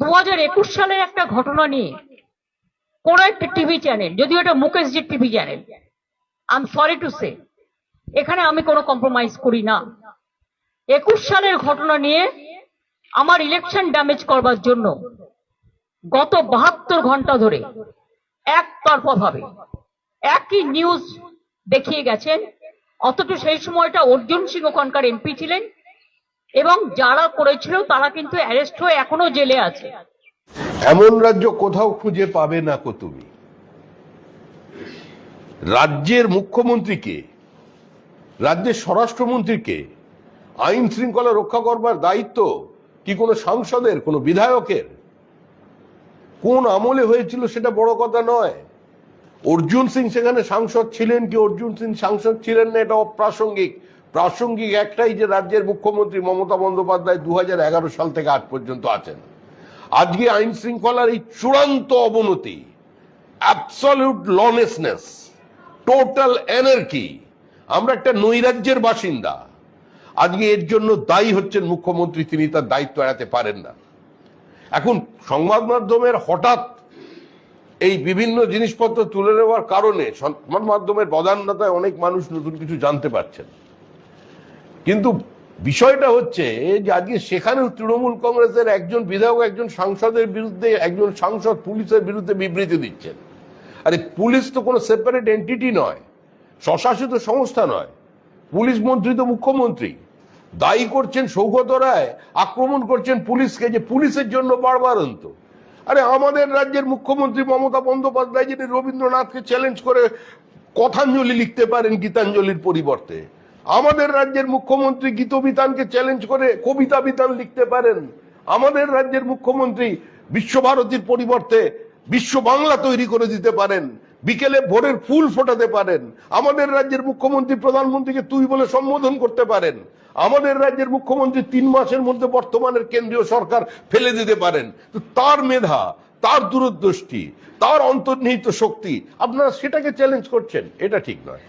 দু হাজার একুশ সালের একটা ঘটনা নিয়ে কোন একটা টিভি চ্যানেল, যদিও এটা মুকেশজির TV channel I am sorry to say এখানে আমি কোনো কম্প্রোমাইজ করি না। একুশ সালের ঘটনা নিয়ে আমার ইলেকশন ড্যামেজ করবার জন্য গত বাহাত্তর ঘণ্টা ধরে একতরফা ভাবে একই নিউজ দেখিয়ে গেছেন, অথচ সেই সময়টা অর্জুন সিং ওখানকার এমপি ছিলেন এবং যারা করেছিল তারা কিন্তু অ্যারেস্ট হয়ে এখনও জেলে আছে। এমন রাজ্য কোথাও খুঁজে পাবে না কো তুমি? রাজ্যের মুখ্যমন্ত্রীকে, রাজ্যের স্বরাষ্ট্রমন্ত্রীকে আইন শৃঙ্খলা রক্ষা করবার দায়িত্ব কি কোনো সাংসদের, কোনো বিধায়কের? কোন আমলে হয়েছিল সেটা বড় কথা নয়। অর্জুন সিং সেখানে সাংসদ ছিলেন কি অর্জুন সিং সাংসদ ছিলেন না এটা অপ্রাসঙ্গিক। প্রাসঙ্গিক একটাই যে রাজ্যের মুখ্যমন্ত্রী মমতা বন্দ্যোপাধ্যায় দু হাজার এগারো সাল থেকে আজ পর্যন্ত আছেন। আজকে আইন শৃঙ্খলার এই চূড়ান্ত অবনতি অ্যাবসলিউট লনেসনেস টোটাল এনার্কি আমরা একটা নৈরাজ্যের বাসিন্দা। আজকে এর জন্য দায়ী হচ্ছেন মুখ্যমন্ত্রী, তিনি তার দায়িত্ব এড়াতে পারেন না। এখন সংবাদ মাধ্যমের হঠাৎ এই বিভিন্ন জিনিসপত্র তুলে নেওয়ার কারণে সংবাদ মাধ্যমের বদান্যতায় অনেক মানুষ নতুন কিছু জানতে পারছেন। কিন্তু বিষয়টা হচ্ছে যে আজকে সেখানেও তৃণমূল কংগ্রেসের একজন বিধায়ক, একজন সাংসদের বিরুদ্ধে, একজন সাংসদ পুলিশের বিরুদ্ধে বিবৃতি দিচ্ছেন। আরে পুলিশ তো কোনো সেপারেট এন্টিটি নয়, স্বশাসিত সংস্থা নয়। পুলিশ মন্ত্রী তো মুখ্যমন্ত্রী। দায়ী করছেন সৌগত রায়, আক্রমণ করছেন পুলিশকে যে পুলিশের জন্য বাড়বাড়ন্ত আরে আমাদের রাজ্যের মুখ্যমন্ত্রী মমতা বন্দ্যোপাধ্যায় যিনি রবীন্দ্রনাথকে চ্যালেঞ্জ করে কথাঞ্জলি লিখতে পারেন গীতাঞ্জলির পরিবর্তে। আমাদের রাজ্যের মুখ্যমন্ত্রী গীতবিতানকে চ্যালেঞ্জ করে কবিতা বিতান লিখতে পারেন। আমাদের রাজ্যের মুখ্যমন্ত্রী বিশ্বভারতীর পরিবর্তে বিশ্ব বাংলা তৈরি করে দিতে পারেন। বিকেলে ভোরের ফুল ফোটাতে পারেন। আমাদের রাজ্যের মুখ্যমন্ত্রী প্রধানমন্ত্রীকে তুই বলে সম্বোধন করতে পারেন। আমাদের রাজ্যের মুখ্যমন্ত্রী তিন মাসের মধ্যে বর্তমানের কেন্দ্রীয় সরকার ফেলে দিতে পারেন। তো তার মেধা, তার দূরদৃষ্টি, তার অন্তর্নিহিত শক্তি, আপনারা সেটাকে চ্যালেঞ্জ করছেন, এটা ঠিক নয়।